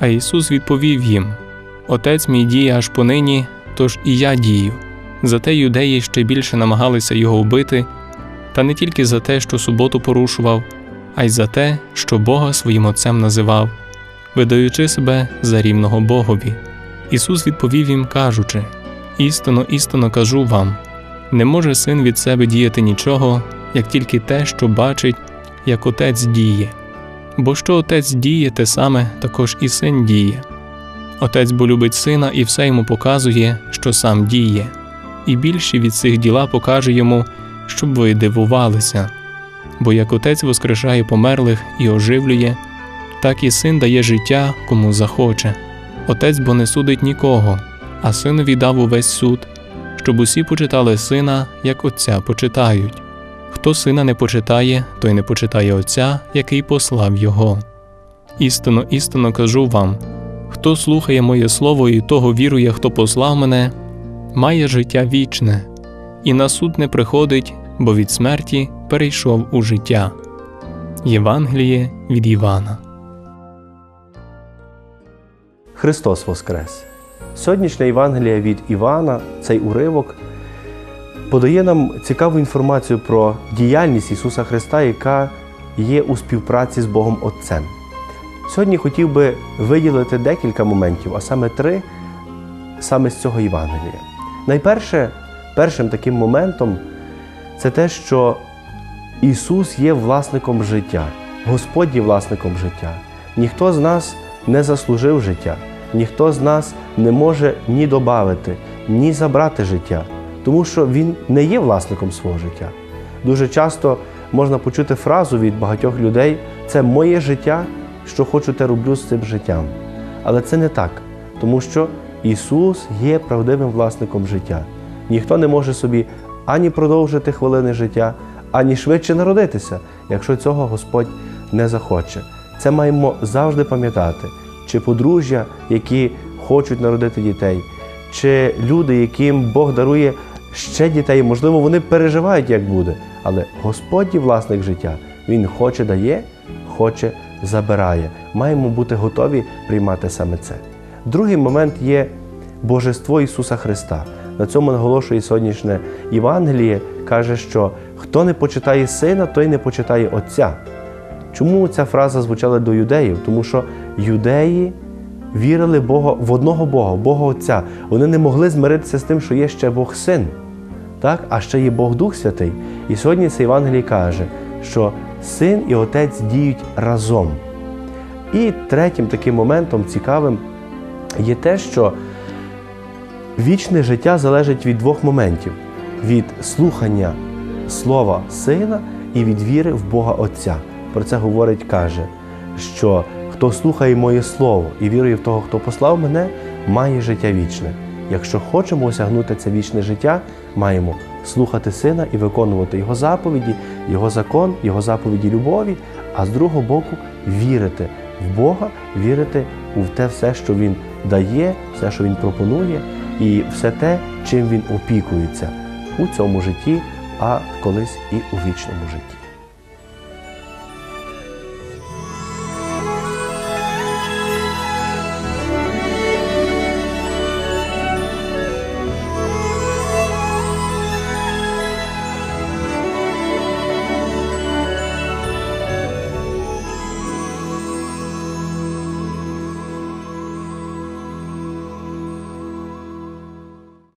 А Ісус відповів їм: Отець мій діє аж понині, тож і я дію. Зате юдеї ще більше намагалися його вбити, та не тільки за те, що суботу порушував, а й за те, що Бога своїм Отцем називав, видаючи себе за рівного Богові. Ісус відповів їм, кажучи: Істинно, істинно кажу вам, не може син від себе діяти нічого, як тільки те, що бачить, як отець діє. Бо що отець діє, те саме також і син діє. Отець бо любить сина і все йому показує, що сам діє, і більші від цих діла покаже йому, щоб ви дивувалися. Бо як отець воскрешає померлих і оживлює, так і син дає життя кому захоче. Отець бо не судить нікого, а синові дав увесь суд, щоб усі почитали сина, як отця почитають. Хто сина не почитає, той не почитає Отця, який послав його. Істинно, істинно кажу вам хто слухає моє слово і того вірує, хто послав мене, має життя вічне, і на суд не приходить, бо від смерті перейшов у життя. Євангеліє від Івана. Христос Воскрес! Сьогоднішня Євангелія від Івана, цей уривок, подає нам цікаву інформацію про діяльність Ісуса Христа, яка є у співпраці з Богом Отцем. Сьогодні хотів би виділити декілька моментів, а саме три, саме з цього Євангелія. Найперше, першим таким моментом це те, що Ісус є власником життя, Господь є власником життя. Ніхто з нас не заслужив життя, ніхто з нас не може ні додати, ні забрати життя, тому що Він не є власником свого життя. Дуже часто можна почути фразу від багатьох людей: це моє життя, що хочу, те роблю з цим життям. Але це не так, тому що Ісус є правдивим власником життя. Ніхто не може собі ані продовжити хвилини життя, ані швидше народитися, якщо цього Господь не захоче. Це маємо завжди пам'ятати, чи подружжя, які хочуть народити дітей, чи люди, яким Бог дарує ще дітей, можливо, вони переживають, як буде. Але Господь є власник життя. Він хоче дає, хоче забирає. Маємо бути готові приймати саме це. Другий момент є Божество Ісуса Христа. На цьому наголошує сьогоднішнє Євангеліє, каже, що хто не почитає сина, той не почитає Отця. Чому ця фраза звучала до юдеїв? Тому що юдеї вірили Бога, в одного Бога, Бога Отця. Вони не могли змиритися з тим, що є ще Бог Син, так? а ще є Бог Дух Святий. І сьогодні це Євангелій каже, що син і отець діють разом. І третім таким моментом цікавим є те, що вічне життя залежить від двох моментів: від слухання слова сина і від віри в Бога Отця. Про це говорить, каже, що хто слухає моє слово і вірує в того, хто послав мене, має життя вічне. Якщо хочемо осягнути це вічне життя, маємо слухати сина і виконувати його заповіді, його закон, його заповіді любові, а з другого боку вірити в Бога, вірити в те все, що Він дає, все, що Він пропонує, і все те, чим він опікується у цьому житті, а колись і у вічному житті.